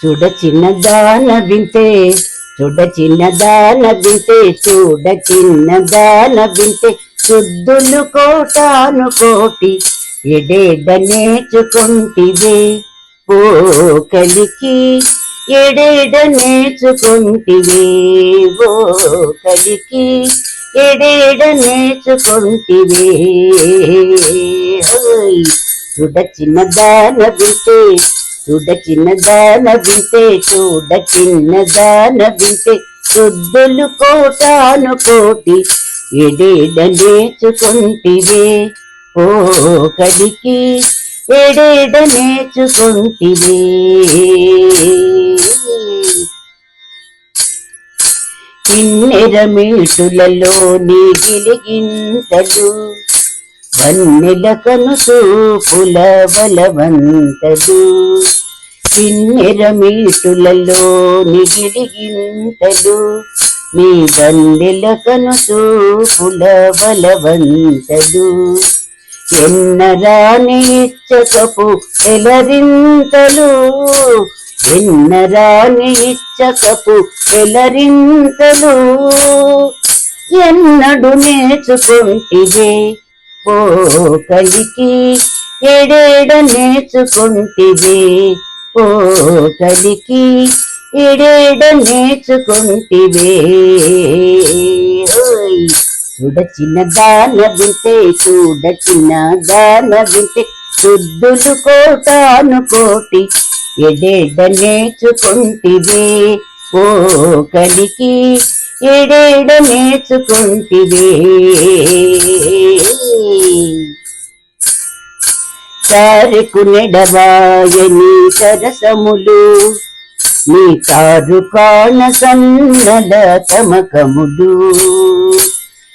చూడ చిన్నదాన వింతే చూడ చిన్నదాన వింతే చూడ చిన్నదాన వింతే శుద్ధులు కోటాను కోటి ఎడేడ నేర్చుకుంటివే. ఓ కలికి ఎడేడ నేర్చుకుంటివే ఓ కలికి ఎడేడ నేర్చుకుంటివే. చూడ చిన్నదాన వింటే చూడ చిన్నదాన వింటే చూడ చిన్నదాన వింటే శుద్ధులు కోటాను కోటి ఎడేడ నేర్చుకుంటివే. ఓ కడికి ఎడేడ నేర్చుకుంటివే. కిన్నెర మీటులలో నీ గిలిగింతలు వన్నెల కనుసూపుల బలవంతలు కిన్నెర మీటులలో నిగిలిగింతలు నీ వన్నెల కనుసూపుల బలవంతలు ఎన్నరాని ఇచ్చకపు ఎలరింతలు ఎన్నరాని ఇచ్చకపు ఎలరింతలు. ఎన్నడు నేర్చుకుంటివే ఓ కలికి ఎడేడ నేర్చుకుంటివే. ఓ కలికి ఎడేడ నేర్చుకుంటివే. ఓయ్ చూడ చిన్న దాన వింటే చూడ చిన్న దాన వింటే శుద్ధులు కోటాను కోటి ఎడేడ నేర్చుకుంటివే. ఓ కలికి ఎడేడ నేర్చుకుంటివే. తారుకు నెడవాయని సరసములు నీ కారు కాణ సన్నల తమకములు.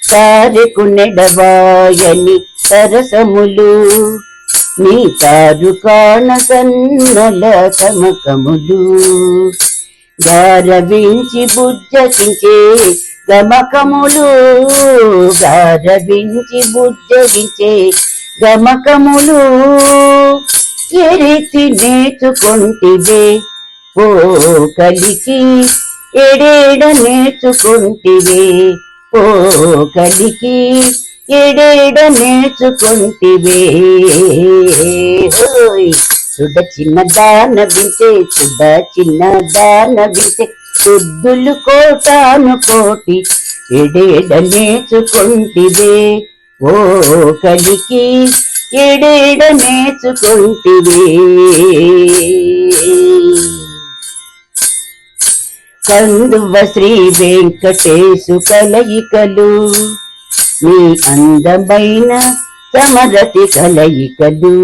సారెకు నెడవాయని సరసములు నీ తారు కాణ సన్నల తమకములు. గారవించి బుజ్జగించే గమకములు గరవించి బుజ్జగించే గమకములు ఎరితి నేర్చుకుంటే నేర్చుకుంటివే. ఓ కలికి ఎడేడ నేర్చుకుంటివే. ఓ కలికి ఎడేడ నేర్చుకుంటివే. హోయ్ చిన్నదాన వింటే చూడ చిన్నదాన వింటే శుద్ధులు కోటాను కోటి ఎడేడ నేర్చుకుంటివే. ఓ కలికి ఎడేడ నేర్చుకుంటివే. కందువ శ్రీ వెంకటేశు కలయికలు మీ అందమైన సమరతి కలయికలు.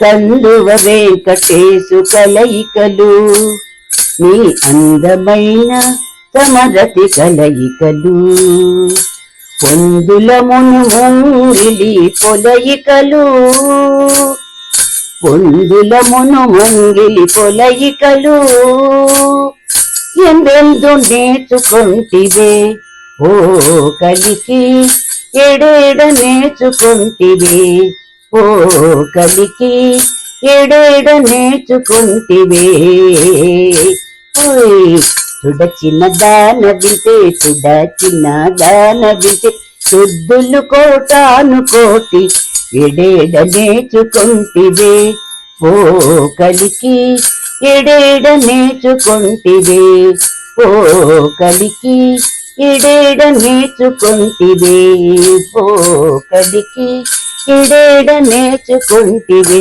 కల్లువ వెంకటేశు కలయికలు. నీ అందమైన సమరతి కలయికలు. పొందులమును ముంగిలి పొలయికలు. పొందులమును ముంగిలి పొలయికలు. ఎందెందు నేర్చుకుంటివే? ఓ కలికి ఎడేడ నేర్చుకుంటివే? ఓ కలికి ఎడేడ నేర్చుకుంటివే. ఓయ్ చూడ చిన్న దాన వింటే చూడ చిన్న దాన వింటే శుద్ధులు కోటాను కోటి ఎడేడ నేర్చుకుంటివే. ఓ కలికి ఎడేడ నేర్చుకుంటివే. ఓ కలికి ఎడేడ నేర్చుకుంటివే. ఓ కలికి ఇడేడ నేర్చుకుంటివే.